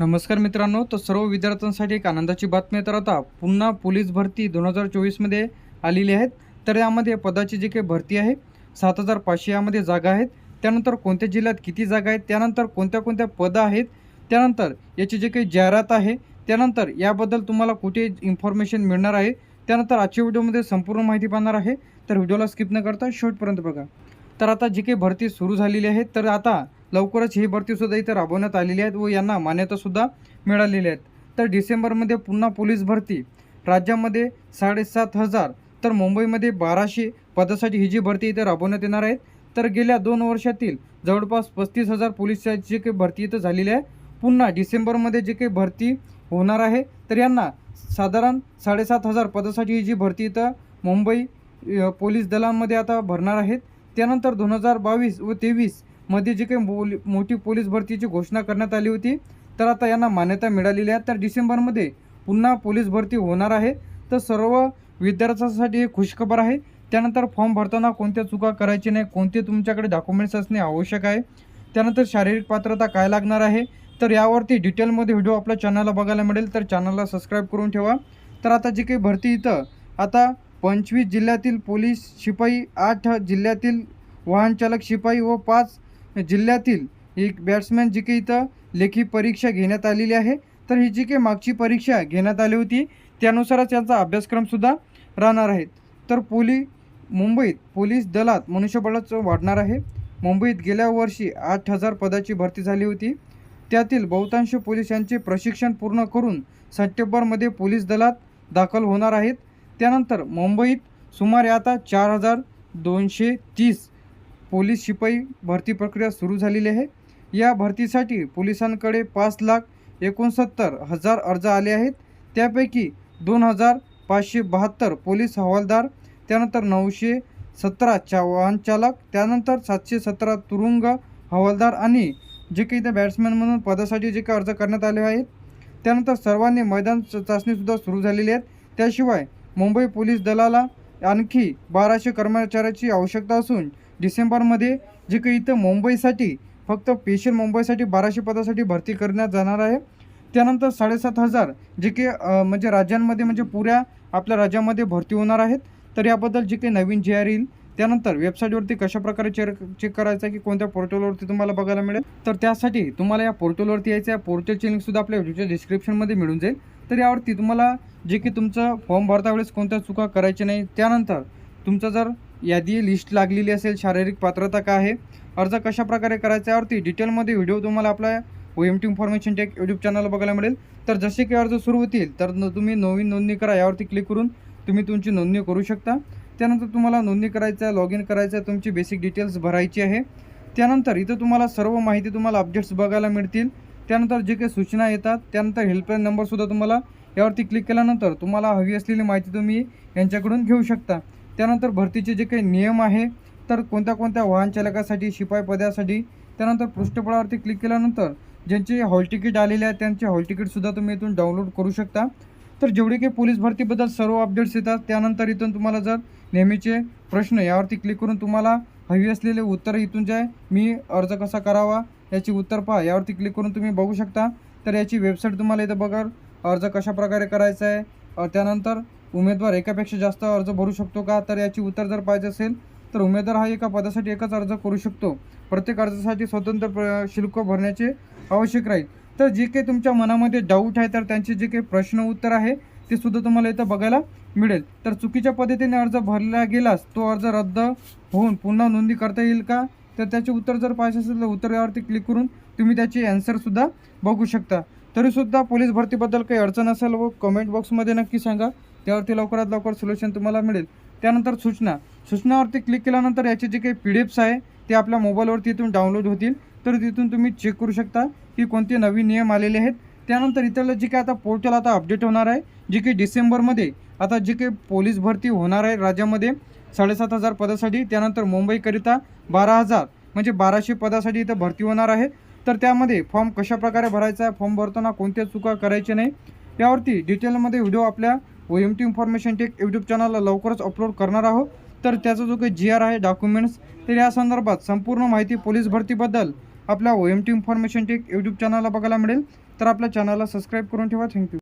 नमस्कार मित्रांनो तर सर्व विद्यार्थ्यांसाठी एक आनंदाची बातमी तर आता पुन्हा पोलीस भरती दोन हजार चोवीसमध्ये आलेली आहेत. तर यामध्ये पदाची जी काही भरती आहे सात हजार पाचशे यामध्ये जागा आहेत. त्यानंतर कोणत्या जिल्ह्यात किती जागा आहेत त्यानंतर कोणत्या कोणत्या पदं आहेत त्यानंतर याची जी काही जाहिरात आहे त्यानंतर याबद्दल तुम्हाला कुठे इन्फॉर्मेशन मिळणार आहे त्यानंतर आजच्या व्हिडिओमध्ये संपूर्ण माहिती पाहणार आहे. तर व्हिडिओला स्किप न करता शेवटपर्यंत बघा. तर आता जी काही भरती सुरू झालेली आहे तर आता लवकरच ही भरतीसुद्धा इथं राबवण्यात आलेली आहेत व यांना मान्यतासुद्धा मिळालेली आहेत तर डिसेंबरमध्ये पुन्हा पोलीस भरती. राज्यामध्ये साडेसात हजार तर मुंबईमध्ये बाराशे पदासाठी ही जी भरती इथं राबवण्यात येणार आहे तर गेल्या दोन वर्षातील जवळपास पस्तीस हजार पोलिसांची जी काही भरती इथं झालेली आहे पुन्हा डिसेंबरमध्ये जी काही भरती होणार आहे तर यांना साधारण साडेसात हजार पदासाठी ही जी भरती इथं मुंबई पोलीस दलांमध्ये आता भरणार आहेत. त्यानंतर दोन हजार बावीस व तेवीस मध्ये जी काही बोल मोठी पोलीस भरतीची घोषणा करण्यात आली होती तर आता यांना मान्यता मिळालेली आहे. तर डिसेंबरमध्ये पुन्हा पोलीस भरती होणार आहे. तर सर्व विद्यार्थ्यांसाठी एक खुशखबर आहे. त्यानंतर फॉर्म भरताना कोणत्या चुका करायची नाही कोणते तुमच्याकडे डॉक्युमेंट्स असणे आवश्यक आहे त्यानंतर शारीरिक पात्रता काय लागणार आहे तर यावरती डिटेलमध्ये व्हिडिओ आपल्या चॅनलला बघायला मिळेल तर चॅनलला सबस्क्राईब करून ठेवा. तर आता जी काही भरती इथं आता पंचवीस जिल्ह्यातील पोलीस शिपाई आठ जिल्ह्यातील वाहनचालक शिपाई व पाच जिल्ह्यातील एक बॅट्समॅन जी के इथं लेखी परीक्षा घेण्यात आलेली आहे. तर ही जी काही मागची परीक्षा घेण्यात आली होती. त्यानुसारच यांचा अभ्यासक्रमसुद्धा राहणार आहे. तर पोली मुंबईत पोलीस दलात मनुष्यबळाचं वाढणार आहे. मुंबईत गेल्या वर्षी आठ हजार पदाची भरती झाली होती. त्यातील बहुतांश पोलिसांचे प्रशिक्षण पूर्ण करून सप्टेंबरमध्ये पोलीस दलात दाखल होणार आहेत. त्यानंतर मुंबईत सुमारे आता चार हजार दोनशे तीस पोलीस शिपाई भरती प्रक्रिया सुरू झालेली आहे. या भरतीसाठी पोलिसांकडे पाच लाख एकोणसत्तर हजार अर्ज आले आहेत. त्यापैकी दोन हजार पाचशे बहात्तर पोलीस हवालदार त्यानंतर नऊशे सतरा चा वाहन चालक त्यानंतर सातशे सतरा तुरुंग हवालदार आणि जे काही त्या बॅट्समॅन म्हणून पदासाठी जे काही अर्ज करण्यात आले आहेत त्यानंतर सर्वांनी मैदान च- चाचणीसुद्धा सुरू झालेली आहेत त्याशिवाय मुंबई पोलीस दलाला आणखी बाराशे कर्मचाऱ्याची आवश्यकता असून डिसेंबरमध्ये जे काही इथं मुंबईसाठी फक्त पेशल मुंबईसाठी बाराशे पदासाठी भरती करण्यात जाणार आहे. त्यानंतर साडेसात हजार जे काही म्हणजे राज्यांमध्ये म्हणजे पुऱ्या आपल्या राज्यामध्ये भरती होणार आहेत. तर याबद्दल जे काही नवीन जे आर येईल त्यानंतर वेबसाईटवरती कशा प्रकारे चेक चेक करायचं आहे की कोणत्या पोर्टलवरती तुम्हाला बघायला मिळेल. तर त्यासाठी तुम्हाला या पोर्टलवरती यायचं आहे. पोर्टलची लिंकसुद्धा आपल्या व्हिडिओच्या डिस्क्रिप्शनमध्ये मिळून जाईल. तर यावरती तुम्हाला जे की तुमचं फॉर्म भरता वेळेस कोणत्या चुका करायच्या नाही त्यानंतर तुमचं जर यादी लिस्ट लागलेली असेल शारीरिक पात्रता काय आहे अर्ज कशा प्रकारे करायचा यावरती डिटेलमध्ये व्हिडिओ तुम्हाला आपल्या O M T information tech YouTube चॅनलला बघायला मिळेल. तर जसे काही अर्ज सुरू होतील तर न- तुम्ही नवीन नोंदणी करा यावरती क्लिक करून तुम्ही तुमची नोंदणी करू शकता. त्यानंतर तुम्हाला नोंदणी करायचं आहे लॉग इन करायचं आहे तुमची बेसिक डिटेल्स भरायची आहे. त्यानंतर इथं तुम्हाला सर्व माहिती तुम्हाला अपडेट्स बघायला मिळतील. त्यानंतर जे काही सूचना येतात त्यानंतर हेल्पलाईन नंबरसुद्धा तुम्हाला यावरती क्लिक केल्यानंतर तुम्हाला हवी असलेली माहिती तुम्ही यांच्याकडून घेऊ शकता. त्यानंतर भरतीचे जे काही नियम आहे तर कोणत्या कोणत्या वाहन चालकासाठी शिपाई पदासाठी त्यानंतर पृष्ठपळावरती क्लिक केल्यानंतर ज्यांचे हॉल तिकीट आलेले आहे त्यांचे हॉल तिकीटसुद्धा तुम्ही इथून डाउनलोड करू शकता. तर जेवढे काही पोलीस भरतीबद्दल सर्व अपडेट्स येतात त्यानंतर इथून तुम्हाला जर नेहमीचे प्रश्न यावरती क्लिक करून तुम्हाला हवी असलेले उत्तर इथून जे मी अर्ज कसा करावा याची उत्तर पहा. यावरती क्लिक करून तुम्ही बघू शकता. तर याची वेबसाईट तुम्हाला इथं बघा अर्ज कशा प्रकारे करायचा आहे. त्यानंतर उमेदवार एकापेक्षा जास्त अर्ज भरू शकतो का? तर याची उत्तर जर पाहिजे असेल तर उमेदवार हा एका पदासाठी एकच अर्ज करू शकतो. प्रत्येक अर्जासाठी स्वतंत्र प्र- शुल्क भरण्याचे आवश्यक राहील. तर जे काही तुमच्या मनामध्ये डाऊट आहे तर त्यांचे जे काही प्रश्न उत्तर आहे ते सुद्धा तुम्हाला इथं बघायला मिळेल. तर चुकीच्या पद्धतीने अर्ज भरला गेलास तो अर्ज रद्द होऊन पुन्हा नोंदणी करता येईल का? तर त्याचे उत्तर जर पाहिजे असेल तर उत्तरावरती क्लिक करून तुम्ही त्याची ॲन्सरसुद्धा बघू शकता. तरीसुद्धा पोलीस भरतीबद्दल काही अडचण असेल व कमेंट बॉक्समध्ये नक्की सांगा. त्यावरती लवकरात लवकर सोल्युशन तुम्हाला मिळेल. त्यानंतर सूचना. सूचनावरती क्लिक केल्यानंतर याचे जे काही पी डी एफ्स आहे ते आपल्या मोबाईलवरती इथून डाउनलोड होतील. तर तिथून तुम्ही चेक करू शकता की कोणते नवीन नियम आलेले आहेत. त्यानंतर इथलं जे काही आता पोर्टल आता अपडेट होणार आहे जे की डिसेंबरमध्ये आता जे काही पोलीस भरती होणार आहे राज्यामध्ये साडेसात हजार पदासाठी त्यानंतर मुंबईकरिता बारा हजार म्हणजे बाराशे पदासाठी इथं भरती होणार आहे. तर त्यामध्ये फॉर्म कशा प्रकारे भरायचा आहे फॉर्म भरताना कोणत्या चुका करायच्या नाही यावरती डिटेलमध्ये व्हिडिओ आपल्या व M T information tech YouTube चॅनलला लवकरच अपलोड करणार आहोत. तर त्याचा जो काही जी आर आहे डॉक्युमेंट्स तर या संदर्भात संपूर्ण माहिती पोलीस भरतीबद्दल आपल्या O M T information tech YouTube चॅनलला बघायला मिळेल. तर आपल्या चॅनलला सबस्क्राईब करून ठेवा. थँक्यू